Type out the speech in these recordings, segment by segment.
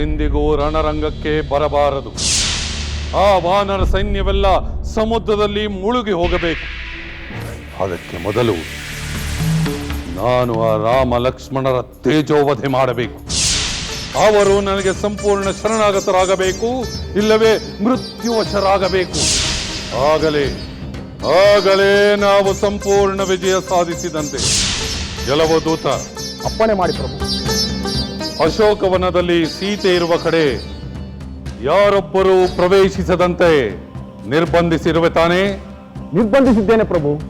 ಎಂದಿಗೂ ರಣರಂಗಕ್ಕೆ ಬರಬಾರದು. ಆ ವಾನರ ಸೈನ್ಯವೆಲ್ಲ ಸಮುದ್ರದಲ್ಲಿ ಮುಳುಗಿ ಹೋಗಬೇಕು. ಅದಕ್ಕೆ ಮೊದಲು ನಾನು ಆ ರಾಮ ಲಕ್ಷ್ಮಣರ ತೇಜೋವಧೆ ಮಾಡಬೇಕು. ಅವರು ನನಗೆ ಸಂಪೂರ್ಣ ಶರಣಾಗತರಾಗಬೇಕು, ಇಲ್ಲವೇ ಮೃತ್ಯುವಶರಾಗಬೇಕು. ಆಗಲೇ ಆಗಲೇ ನಾವು ಸಂಪೂರ್ಣ ವಿಜಯ ಸಾಧಿಸಿದಂತೆ. ಜಲವದೂತ ಅಪ್ಪಣೆ ಮಾಡಿ ಪ್ರಭು. ಅಶೋಕವನದಲ್ಲಿ ಸೀತೆ ಇರುವ ಕಡೆ ಯಾರೊಬ್ಬರೂ ಪ್ರವೇಶಿಸದಂತೆ ನಿರ್ಬಂಧಿಸಿರುವೆ ತಾನೇ? ನಿರ್ಬಂಧಿಸಿದ್ದೇನೆ ಪ್ರಭು.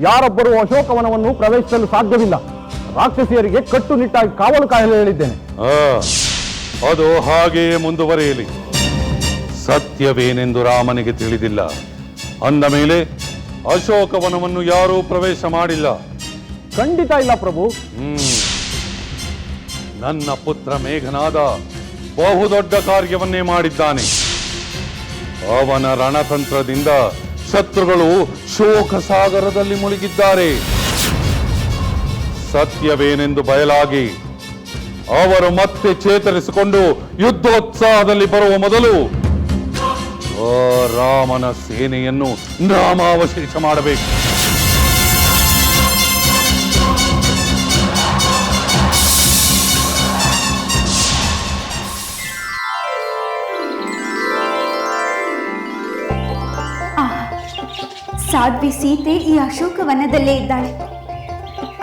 ಯಾರೊಬ್ಬರು ಅಶೋಕವನವನ್ನು ಪ್ರವೇಶಿಸಲು ಸಾಧ್ಯವಿಲ್ಲ. ರಾಕ್ಷಸಿಯರಿಗೆ ಕಟ್ಟುನಿಟ್ಟಾಗಿ ಕಾವಲು ಕಾಯಲು ಹೇಳಿದ್ದೇನೆ. ಆ, ಅದು ಹಾಗೆಯೇ ಮುಂದುವರಿಯಲಿ. ಸತ್ಯವೇನೆಂದು ರಾಮನಿಗೆ ತಿಳಿದಿಲ್ಲ. ಅಂದ ಮೇಲೆ ಅಶೋಕವನವನ್ನು ಯಾರೂ ಪ್ರವೇಶ ಮಾಡಿಲ್ಲ. ಖಂಡಿತ ಇಲ್ಲ ಪ್ರಭು. ಹ್ಮ್. ನನ್ನ ಪುತ್ರ ಮೇಘನಾದ ಬಹುದೊಡ್ಡ ಕಾರ್ಯವನ್ನೇ ಮಾಡಿದ್ದಾನೆ. ಅವನ ರಣತಂತ್ರದಿಂದ ಶತ್ರುಗಳು ಶೋಕ ಸಾಗರದಲ್ಲಿ ಮುಳುಗಿದ್ದಾರೆ. ಸತ್ಯವೇನೆಂದು ಬಯಲಾಗಿ ಅವರು ಮತ್ತೆ ಚೇತರಿಸಿಕೊಂಡು ಯುದ್ಧೋತ್ಸಾಹದಲ್ಲಿ ಬರುವ ಮೊದಲು ರಾಮನ ಸೇನೆಯನ್ನು ನಾಮಾವಶೇಷ ಮಾಡಬೇಕು. ಸಾಧ್ವಿ ಸೀತೆ ಈ ಅಶೋಕವನದಲ್ಲೇ ಇದ್ದಾಳೆ.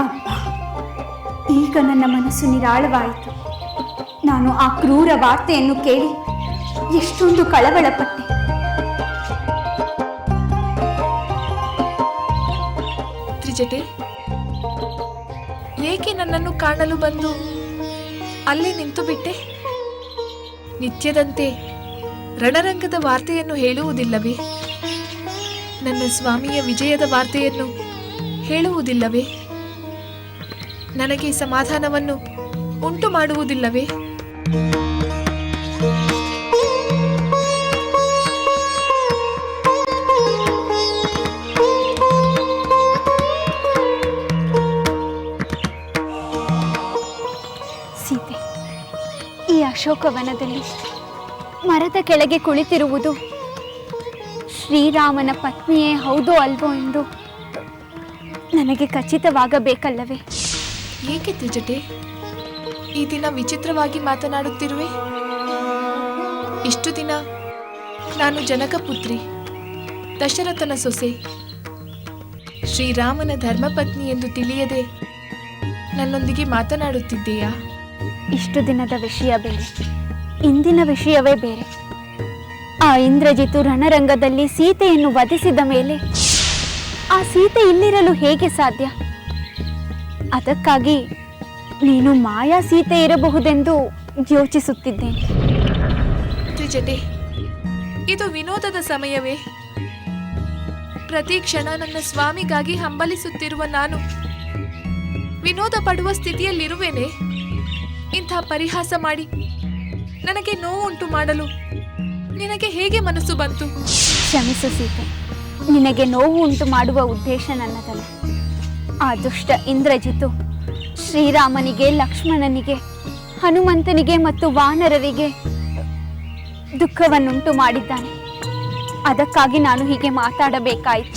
ಅಪ್ಪ ಈಗ ನನ್ನ ಮನಸ್ಸು ನಿರಾಳವಾಯಿತು. ನಾನು ಆ ಕ್ರೂರ ವಾರ್ತೆಯನ್ನು ಕೇಳಿ ಎಷ್ಟೊಂದು ಕಳವಳಪಟ್ಟೆ. ತ್ರಿಜಟೆ, ಏಕೆ ನನ್ನನ್ನು ಕಾಣಲು ಬಂದು ಅಲ್ಲೇ ನಿಂತು ಬಿಟ್ಟೆ? ನಿತ್ಯದಂತೆ ರಣರಂಗದ ವಾರ್ತೆಯನ್ನು ಹೇಳುವುದಿಲ್ಲವೇ? ನನ್ನ ಸ್ವಾಮಿಯ ವಿಜಯದ ವಾರ್ತೆಯನ್ನು ಹೇಳುವುದಿಲ್ಲವೇ? ನನಗೆ ಸಮಾಧಾನವನ್ನು ಉಂಟು ಮಾಡುವುದಿಲ್ಲವೇ? ಸೀತೆ, ಈ ಅಶೋಕವನದಲ್ಲಿ ಮರದ ಕೆಳಗೆ ಕುಳಿತಿರುವುದು ಶ್ರೀರಾಮನ ಪತ್ನಿಯೇ ಹೌದೋ ಅಲ್ವೋ ಎಂದು ನನಗೆ ಖಚಿತವಾಗಬೇಕಲ್ಲವೇ? ಏಕೆ ತ್ರಿಜಟೆ? ಈ ದಿನ ವಿಚಿತ್ರವಾಗಿ ಮಾತನಾಡುತ್ತಿರುವೆ? ಇಷ್ಟು ದಿನ ನಾನು ಜನಕ ಪುತ್ರಿ ದಶರಥನ ಸೊಸೆ. ಶ್ರೀರಾಮನ ಧರ್ಮಪತ್ನಿ ಎಂದು ತಿಳಿಯದೆ ನನ್ನೊಂದಿಗೆ ಮಾತನಾಡುತ್ತಿದ್ದೀಯಾ? ಇಷ್ಟು ದಿನದ ವಿಷಯ ಬೇರೆ ಇಂದಿನ ವಿಷಯವೇ ಬೇರೆ. ಆ ಇಂದ್ರಜಿತು ರಣರಂಗದಲ್ಲಿ ಸೀತೆಯನ್ನು ವಧಿಸಿದ ಮೇಲೆ ಆ ಸೀತೆ ಇಲ್ಲಿರಲು ಹೇಗೆ ಸಾಧ್ಯ? ಅದಕ್ಕಾಗಿ ನೀನು ಮಾಯಾ ಸೀತೆ ಇರಬಹುದೆಂದು ಯೋಚಿಸುತ್ತಿದ್ದೇನೆ. ಇದು ವಿನೋದದ ಸಮಯವೇ. ಪ್ರತಿ ಕ್ಷಣ ನನ್ನ ಸ್ವಾಮಿಗಾಗಿ ಹಂಬಲಿಸುತ್ತಿರುವ ನಾನು ವಿನೋದ ಪಡುವ ಸ್ಥಿತಿಯಲ್ಲಿರುವೇನೆ. ಇಂಥ ಪರಿಹಾಸ ಮಾಡಿ ನನಗೆ ನೋವುಂಟು ಮಾಡಲು ನಿನಗೆ ಹೇಗೆ ಮನಸ್ಸು ಬಂತು? ಕ್ಷಮಿಸು ಸೀತೆ. ನಿನಗೆ ನೋವು ಉಂಟು ಮಾಡುವ ಉದ್ದೇಶ ನನ್ನದಲ್ಲ. ಆ ದುಷ್ಟ ಇಂದ್ರಜಿತು ಶ್ರೀರಾಮನಿಗೆ ಲಕ್ಷ್ಮಣನಿಗೆ ಹನುಮಂತನಿಗೆ ಮತ್ತು ವಾನರರಿಗೆ ದುಃಖವನ್ನುಂಟು ಮಾಡಿದ್ದಾನೆ. ಅದಕ್ಕಾಗಿ ನಾನು ಹೀಗೆ ಮಾತಾಡಬೇಕಾಯಿತು.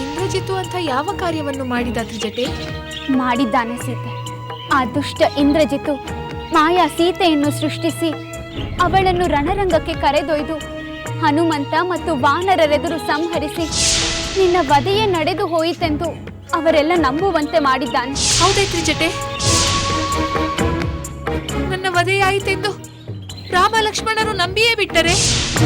ಇಂದ್ರಜಿತು ಅಂತ ಯಾವ ಕಾರ್ಯವನ್ನು ಮಾಡಿದ ಜೊತೆ ಮಾಡಿದ್ದಾನೆ ಸೀತೆ. ಆ ದುಷ್ಟ ಇಂದ್ರಜಿತು ಮಾಯಾ ಸೀತೆಯನ್ನು ಸೃಷ್ಟಿಸಿ ಅವಳನ್ನು ರಣರಂಗಕ್ಕೆ ಕರೆದೊಯ್ದು ಹನುಮಂತ ಮತ್ತು ವಾನರರೆದುರು ಸಂಹರಿಸಿ, ನಿನ್ನ ವಧೆಯೇ ನಡೆದು ಹೋಯಿತೆಂದು ಅವರೆಲ್ಲ ನಂಬುವಂತೆ ಮಾಡಿದ್ದಾನೆ. ಹೌದೈತ್ರಿ ಜೊತೆ. ನನ್ನ ವಧೆಯಾಯಿತೆಂದು ರಾಮ ಲಕ್ಷ್ಮಣರು ನಂಬಿಯೇ ಬಿಟ್ಟರೆ